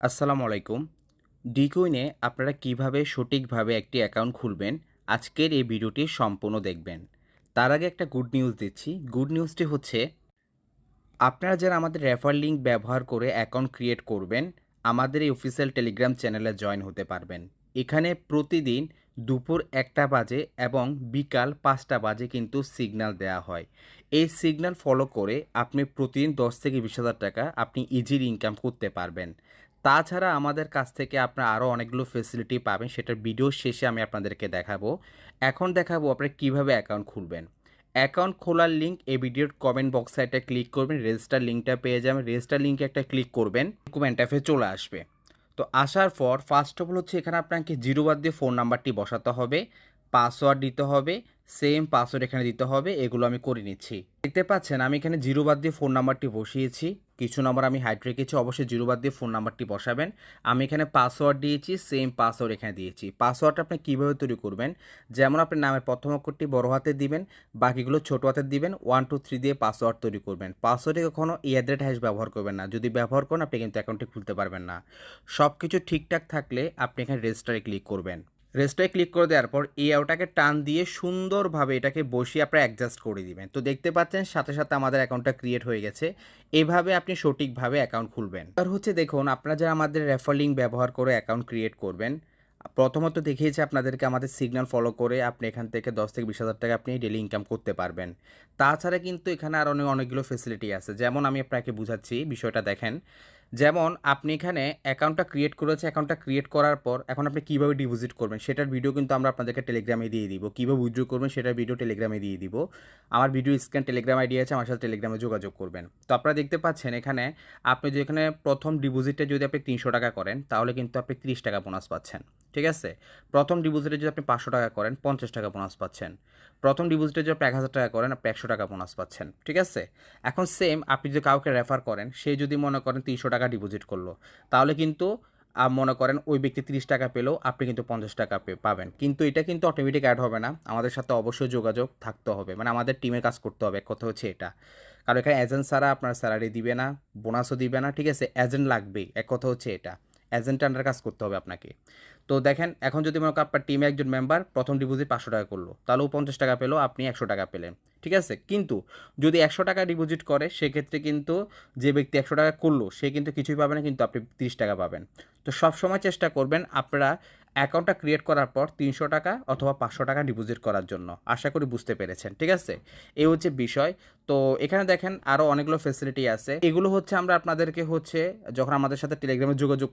আসসালামু আলাইকুম। ডিকোইনে আপনারা কীভাবে সঠিকভাবে একটি অ্যাকাউন্ট খুলবেন, আজকের এই ভিডিওটি সম্পূর্ণ দেখবেন। তার আগে একটা গুড নিউজ দিচ্ছি। গুড নিউজটি হচ্ছে, আপনারা যারা আমাদের রেফার লিঙ্ক ব্যবহার করে অ্যাকাউন্ট ক্রিয়েট করবেন, আমাদের এই অফিসিয়াল টেলিগ্রাম চ্যানেলে জয়েন হতে পারবেন। এখানে প্রতিদিন দুপুর একটা বাজে এবং বিকাল পাঁচটা বাজে কিন্তু সিগনাল দেওয়া হয়। এই সিগনাল ফলো করে আপনি প্রতিদিন দশ থেকে বিশ হাজার টাকা আপনি ইজির ইনকাম করতে পারবেন। তাছাড়া আমাদের কাছ থেকে আপনারা আরও অনেকগুলো ফেসিলিটি পাবেন, সেটার ভিডিও শেষে আমি আপনাদেরকে দেখাবো। এখন দেখাবো আপনারা কীভাবে অ্যাকাউন্ট খুলবেন। অ্যাকাউন্ট খোলার লিঙ্ক এই ভিডিওর কমেন্ট বক্সে একটা ক্লিক করবেন রেজিস্টার লিঙ্কটা পেয়ে যাবেন। রেজিস্টার লিঙ্কে একটা ক্লিক করবেন ডকুমেন্ট অ্যাপে চলে আসবে। তো আসার পর ফার্স্ট অফ অল হচ্ছে এখানে আপনাকে জিরো বাদ দিয়ে ফোন নাম্বারটি বসাতে হবে পাসওয়ার্ড দিতে হবে সেম পাসওয়ার্ড এখানে দিতে হবে, এগুলো আমি করে নিচ্ছি। দেখতে পাচ্ছেন আমি এখানে জিরো বাদ দিয়ে ফোন নাম্বারটি বসিয়েছি। কিছু নাম্বার আমি হাইড রেখেছি, অবশ্যই জিরো বাদ দিয়ে ফোন নাম্বারটি বসাবেন। আমি এখানে পাসওয়ার্ড দিয়েছি সেম পাসওয়ার্ড এখানে দিয়েছি। পাসওয়ার্ডটা আপনি কীভাবে তৈরি করবেন? যেমন আপনার নামের প্রথম অক্ষরটি বড় হাতে দিবেন, বাকিগুলো ছোটো হাতে দিবেন ওয়ান টু থ্রি দিয়ে পাসওয়ার্ড তৈরি করবেন। পাসওয়ার্ডে কখনো ইয়ারডেট হ্যাশ ব্যবহার করবেন না। যদি ব্যবহার করেন, আপনি কিন্তু অ্যাকাউন্টটি খুলতে পারবেন না। সব কিছু ঠিকঠাক থাকলে আপনি এখানে রেজিস্টারে ক্লিক করবেন। রেজিস্টারে ক্লিক করে দেওয়ার পর এই আউটাকে টান দিয়ে সুন্দরভাবে এটাকে বসিয়ে আপনারা অ্যাডজাস্ট করে দিবেন। তো দেখতে পাচ্ছেন, সাথে সাথে আমাদের অ্যাকাউন্টটা ক্রিয়েট হয়ে গেছে। এভাবে আপনি সঠিকভাবে অ্যাকাউন্ট খুলবেন। আর হচ্ছে দেখুন, আপনারা যারা আমাদের রেফার লিঙ্ক ব্যবহার করে অ্যাকাউন্ট ক্রিয়েট করবেন, প্রথমত দেখিয়েছি আপনাদেরকে আমাদের সিগন্যাল ফলো করে আপনি এখান থেকে দশ থেকে বিশ হাজার টাকা আপনি ডেলি ইনকাম করতে পারবেন। তাছাড়া কিন্তু এখানে আরও অনেক অনেকগুলো ফেসিলিটি আছে। যেমন আমি আপনাকে বুঝাচ্ছি, বিষয়টা দেখেন। যেমন আপনি এখানে অ্যাকাউন্টটা ক্রিয়েট করেছে অ্যাকাউন্টটা ক্রিয়েট করার পর এখন আপনি কীভাবে ডিপোজিট করবেন, সেটার ভিডিও কিন্তু আমরা আপনাদেরকে টেলিগ্রামে দিয়ে দিব। কীভাবে উইথড্র করবেন, সেটার ভিডিও টেলিগ্রামে দিয়ে দিব। আমার ভিডিও স্ক্যান টেলিগ্রাম আইডি আছে, আমার সাথে টেলিগ্রামে যোগাযোগ করবেন। তো আপনারা দেখতে পাচ্ছেন এখানে আপনি যেখানে প্রথম ডিপোজিটে যদি আপনি তিনশো টাকা করেন, তাহলে কিন্তু আপনি তিরিশ টাকা বোনাস পাচ্ছেন। ঠিক আছে? প্রথম ডিপোজিটে যদি আপনি পাঁচশো টাকা করেন, পঞ্চাশ টাকা বোনাস পাচ্ছেন। প্রথম ডিপোজিটে যদি আপনি এক হাজার টাকা করেন, আপনি একশো টাকা বোনাস পাচ্ছেন, ঠিক আছে? এখন সেম আপনি যদি কাউকে রেফার করেন, সে যদি মনে করেন তিনশো টাকা ডিপোজিট করল, তাহলে কিন্তু মনে করেন ওই ব্যক্তি তিরিশ টাকা পেলেও আপনি কিন্তু পঞ্চাশ টাকা পাবেন। কিন্তু এটা কিন্তু অটোমেটিক অ্যাড হবে না, আমাদের সাথে অবশ্যই যোগাযোগ থাকতে হবে মানে আমাদের টিমে কাজ করতে হবে কথা হচ্ছে এটা। কারণ এখানে এজেন্ট ছাড়া আপনার স্যালারি দিবে না বোনাসও দিবে না, ঠিক আছে? এজেন্ট লাগবেই, এক কথা হচ্ছে এটা। এজেন্ট আন্ডার কাজ করতে হবে আপনাকে। তো দেখেন, এখন যদি মনে আপনার টিমে একজন মেম্বার প্রথম ডিপোজিট পাঁচশো টাকা করল, তাহলে ও পঞ্চাশ টাকা পেল, আপনি একশো টাকা পেলেন, ঠিক আছে? কিন্তু যদি একশো টাকা ডিপোজিট করে, সেক্ষেত্রে কিন্তু যে ব্যক্তি একশো টাকা করল, সে কিন্তু কিছুই পাবে না, কিন্তু আপনি তিরিশ টাকা পাবেন। তো সব সময় চেষ্টা করবেন আপনারা অ্যাকাউন্টটা ক্রিয়েট করার পর তিনশো টাকা অথবা পাঁচশো টাকা ডিপোজিট করার জন্য। আশা করি বুঝতে পেরেছেন, ঠিক আছে? এই হচ্ছে বিষয়। তো এখানে দেখেন আরও অনেকগুলো ফেসিলিটি আছে। এগুলো হচ্ছে আমরা আপনাদেরকে হচ্ছে, যখন আমাদের সাথে টেলিগ্রামে যোগাযোগ